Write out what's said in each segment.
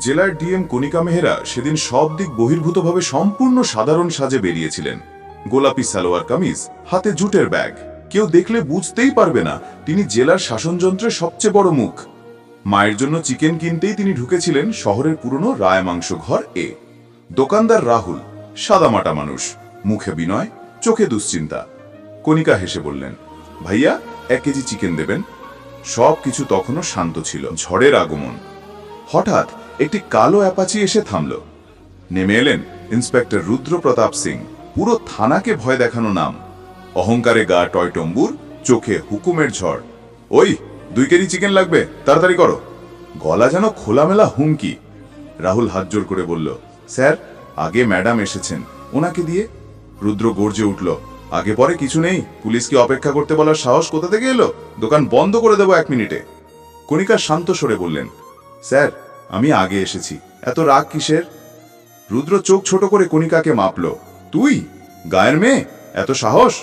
জেলার ডিএম কণিকা মেহরা সেদিন সব দিক বহির্ভূতভাবে সম্পূর্ণ সাধারণ সাজে বেরিয়েছিলেন। গোলাপি সালোয়ার কামিজ, হাতে জুটের ব্যাগ। কেউ দেখলে বুঝতেই পারবে না, তিনি জেলার শাসনযন্ত্রের সবচেয়ে বড় মুখ। মায়ের জন্য চিকেন কিনতেই তিনি ঢুকেছিলেন শহরের পুরনো রায় মাংস ঘর এ। দোকানদার রাহুল, সাদামাটা মানুষ। মুখে বিনয়, চোখে দুশ্চিন্তা। কণিকা হেসে বললেন, ভাইয়া, এক কেজি চিকেন দেবেন? সব কিছু তখনও শান্ত ছিল, ঝড়ের আগমন। হঠাৎ একটি কালো অ্যাপাচি এসে থামল। নেমে এলেন ইন্সপেক্টর রুদ্র প্রতাপ সিং। পুরো থানাকে ভয় দেখানো নাম। অহংকারে গা টয়টম্বুর চোখে হুকুমের ঝড়। ওই, দুই কেজি চিকেন লাগবে, তাড়াতাড়ি করো। গলা যেন খোলামেলা হুমকি। রাহুল হাত জোর করে বলল, স্যার, আগে ম্যাডাম এসেছেন। ওনাকে দিয়ে? রুদ্র গর্জে উঠল, আগে পরে কিছু নেই। পুলিশকে অপেক্ষা করতে বলার সাহস কোথা থেকে এলো? দোকান বন্ধ করে দেবো এক মিনিটে। কণিকা শান্ত সরে বললেন, স্যার আমি আগে এসেছি। এত রাগ কিসের? রুদ্র চোখ ছোট করে কণিকাকে মাপল। তুই, গায়ের মেয়ে, এত সাহস?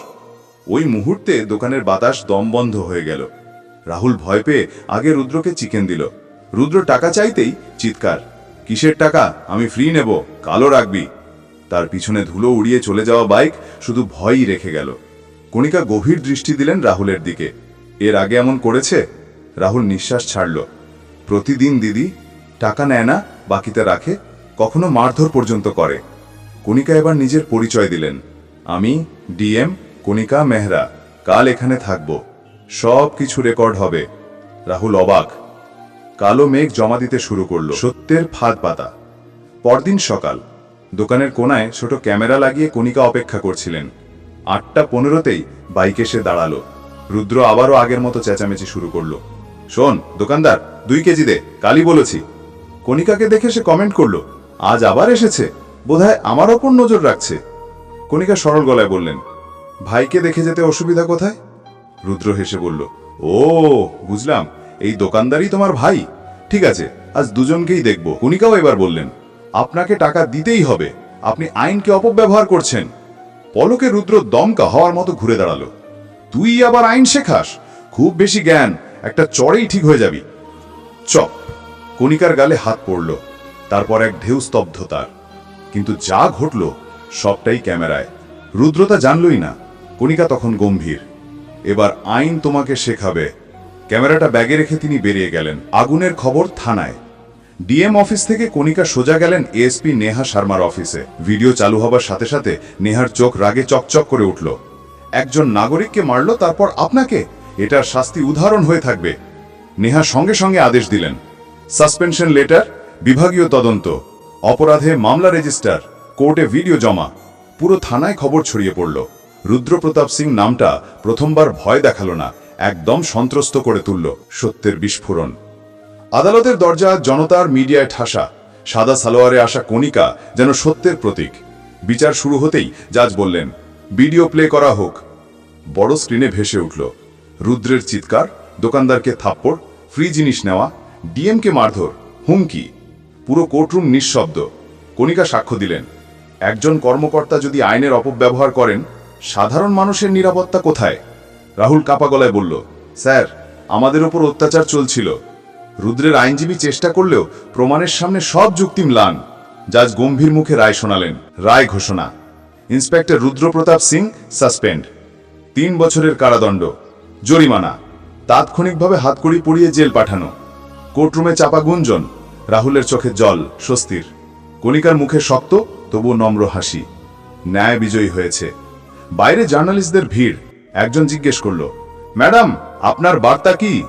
ওই মুহূর্তে দোকানের বাতাস দম বন্ধ হয়ে গেল। রাহুল ভয় পেয়ে আগে রুদ্রকে চিকেন দিল। রুদ্র টাকা চাইতেই, চিৎকার, কিসের টাকা? আমি ফ্রি নেব, কালো রাখবি। তার পিছনে ধুলো উড়িয়ে চলে যাওয়া বাইক শুধু ভয়ই রেখে গেল। কণিকা গভীর দৃষ্টি দিলেন রাহুলের দিকে। এর আগে এমন করেছে? রাহুল নিঃশ্বাস ছাড়ল। প্রতিদিন, দিদি টাকা নেয় না, বাকিতে রাখে, কখনো মারধর পর্যন্ত করে। কণিকা এবার নিজের পরিচয় দিলেন। আমি ডিএম কণিকা মেহরা, কাল এখানে থাকব। সব কিছু রেকর্ড হবে। রাহুল অবাক। কালো মেঘ জমা দিতে শুরু করল। সত্যের ফাঁদ পাতা। পরদিন সকাল। দোকানের কোনায় ছোট ক্যামেরা লাগিয়ে কণিকা অপেক্ষা করছিলেন। আটটা পনেরোতেই বাইক এসে দাঁড়াল। রুদ্র আবারও আগের মতো চেঁচামেচি শুরু করল। শোন, দোকানদার, দুই কেজি দে, কালই বলেছি। কণিকাকে দেখে সে কমেন্ট করল, আজ আবার এসেছে। বোধহয় আমার ওপর নজর রাখছে। কণিকা সরল গলায় বললেন, ভাইকে দেখে যেতে অসুবিধা কোথায়? রুদ্র হেসে বলল, ও, বুঝলাম, এই দোকানদারই তোমার ভাই। ঠিক আছে, আজ দুজনকেই দেখব। কণিকাও এবার বললেন, আপনাকে টাকা দিতেই হবে। আপনি আইনকে অপব্যবহার করছেন। পলকে রুদ্র দমকা হওয়ার মতো ঘুরে দাঁড়াল, তুই আবার আইন শেখাস? খুব বেশি জ্ঞান, একটা চড়েই ঠিক হয়ে যাবি। চপ কণিকার গালে হাত পড়ল, তারপর এক ঢেউ স্তব্ধতার কিন্তু যা ঘটল, সবটাই ক্যামেরায়। রুদ্রতা জানলই না, কণিকা তখন গম্ভীর। এবার আইন তোমাকে শেখাবে। ক্যামেরাটা ব্যাগে রেখে তিনি বেরিয়ে গেলেন। আগুনের খবর থানায়। ডিএম অফিস থেকে কণিকা সোজা গেলেন এএসপি নেহা শর্মার অফিসে। ভিডিও চালু হবার সাথে সাথে নেহার চোখ রাগে চকচক করে উঠল। একজন নাগরিককে মারল, তারপর আপনাকে? এটার শাস্তি উদাহরণ হয়ে থাকবে। নেহা সঙ্গে সঙ্গে আদেশ দিলেন। সাসপেনশন লেটার, বিভাগীয় তদন্ত, অপরাধে মামলা রেজিস্টার, কোর্টে ভিডিও জমা। পুরো থানায় খবর ছড়িয়ে পড়ল। রুদ্রপ্রতাপ সিং নামটা প্রথমবার ভয় দেখাল না, একদম সন্ত্রস্ত করে তুলল সত্যের বিস্ফোরণ। আদালতের দরজা জনতার মিডিয়ায় ঠাসা, সাদা সালোয়ারে আসা কণিকা যেন সত্যের প্রতীক। বিচার শুরু হতেই জাজ বললেন, ভিডিও প্লে করা হোক। বড় স্ক্রিনে ভেসে উঠল। রুদ্রের চিৎকার, দোকানদারকে থাপ্পড়, ফ্রি জিনিস নেওয়া ডিএমকে মারধর, হুমকি। পুরো কোর্টরুম নিঃশব্দ। কণিকা সাক্ষ্য দিলেন, একজন কর্মকর্তা যদি আইনের অপব্যবহার করেন, সাধারণ মানুষের নিরাপত্তা কোথায়? রাহুল কাপা গলায় বলল, স্যার, আমাদের ওপর অত্যাচার চলছিল। রুদ্রের আইনজীবী চেষ্টা করলেও প্রমাণের সামনে সব যুক্তি ম্লান। জাজ গম্ভীর মুখে রায় শোনালেন, রায় ঘোষণা। Inspector Rudrapratap Singh, suspend. তিন বছরের কারাদণ্ড, জরিমানা। তাৎক্ষণিকভাবে হাতকড়ি পড়িয়ে জেল পাঠানো। কোর্টরুমে চাপা গুঞ্জন, রাহুলের চোখে জল, স্বস্তির। কণিকার মুখে শক্ত তবু নম্র হাসি। ন্যায় বিজয়ী হয়েছে। বাইরে জার্নালিস্টদের ভিড়, একজন জিজ্ঞেস করল, ম্যাডাম, আপনার বার্তা কি?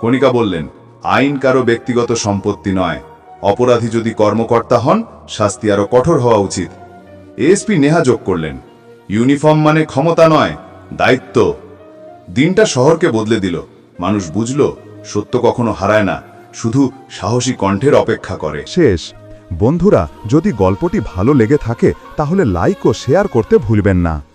কণিকা বললেন, আইন কারও ব্যক্তিগত সম্পত্তি নয়। অপরাধী যদি কর্মকর্তা হন, শাস্তি আরও কঠোর হওয়া উচিত। এএসপি নেহা যোগ করলেন, ইউনিফর্ম মানে ক্ষমতা নয়, দায়িত্ব। দিনটা শহরকে বদলে দিল। মানুষ বুঝল, সত্য কখনো হারায় না। শুধু সাহসী কণ্ঠের অপেক্ষা করে। শেষ। বন্ধুরা, যদি গল্পটি ভালো লেগে থাকে, তাহলে লাইক ও শেয়ার করতে ভুলবেন না।